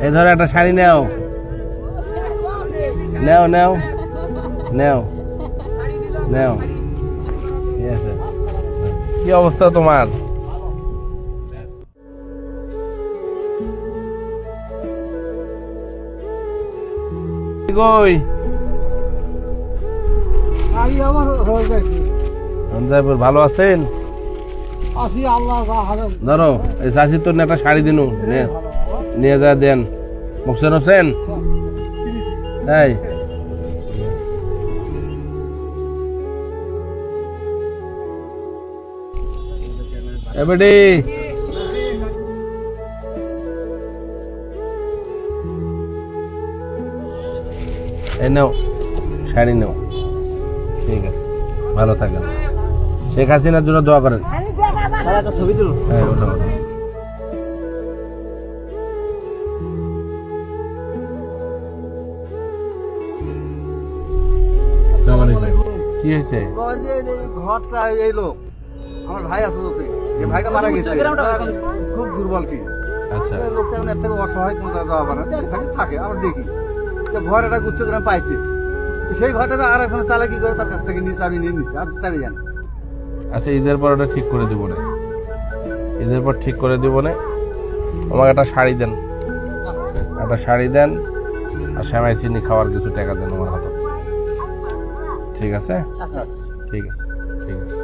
এই ধরো একটা শাড়ি নাও। নাও নাও। নাও। নাও। ঠিক আছে। কি অবস্থা তোমার? কই? ভালো আছেন? ধরো এই চাষির তোর একটা শাড়ি দিনু নিয়ে যা দেন। মুখসেন হোসেন? এই। এবারে এই নাও, শাড়ি নাও। ঠিক আছে, ভালো থাকেন। শেখ হাসিনার জন্য দোয়া করেন। একটা ছবি দিল হ্যাঁ ওটা। কি হয়েছে? ঘরটা এই লোক। আমার ভাই আছে তো যে ভাইটা মারা গেছে। ওটা এখন খুব দুর্বল কি? আচ্ছা। লোকটা এর থেকে অসহায় কোনো যাওয়া পারে না। দেখ থাকে থাকে আমরা দেখি। তো ঘর একটা গুচ্ছ করে পাইছি। সেই ঘরটা আর এখন চালাকি করে তার কাছ থেকে নিয়ে চাবি নিয়ে নিচ্ছে আর চাবি যান আচ্ছা ঈদের পর ওটা ঠিক করে দিব না। ঈদের পর ঠিক করে দিব না। আমাকে একটা শাড়ি দেন। একটা শাড়ি দেন আর শ্যামাই চিনি খাওয়ার কিছু টাকা দেন আমার হাতে। ঠিক আছে? আচ্ছা। ঠিক আছে ঠিক আছে।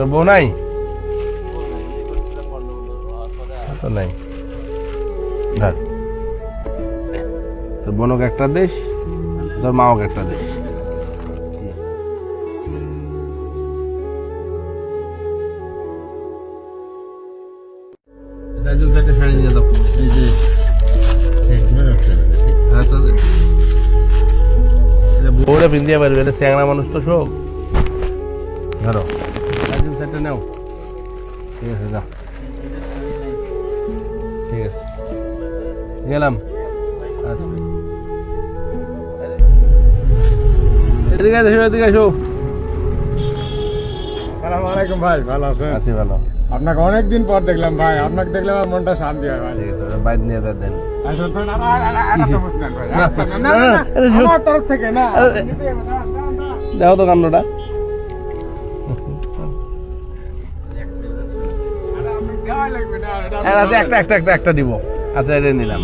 তোর বউ নাই? নাই। ধর। তোর বোনকে একটা দেশ তোর মাওকে একটা দেশ শাড়ি নিয়ে তো দে। এটা পারবে এটা স্যাংরা মানুষ তো সব। ধরো। ঠিক আছে যাও ঠিক আছে গেলাম আচ্ছা আপনাকে অনেক দিন পর দেখলাম ভাই আপনাকে দেখলে আমার মনটা শান্তি হয় ভাই নিয়ে দেন তো না, না, একটা আচ্ছা একটা একটা একটা একটা দিব। আচ্ছা এটা নিলাম।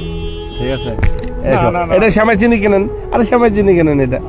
ঠিক আছে। এটা শ্যামাই চিনি কেনেন। আরে শ্যামাই চিনি কেনেন এটা।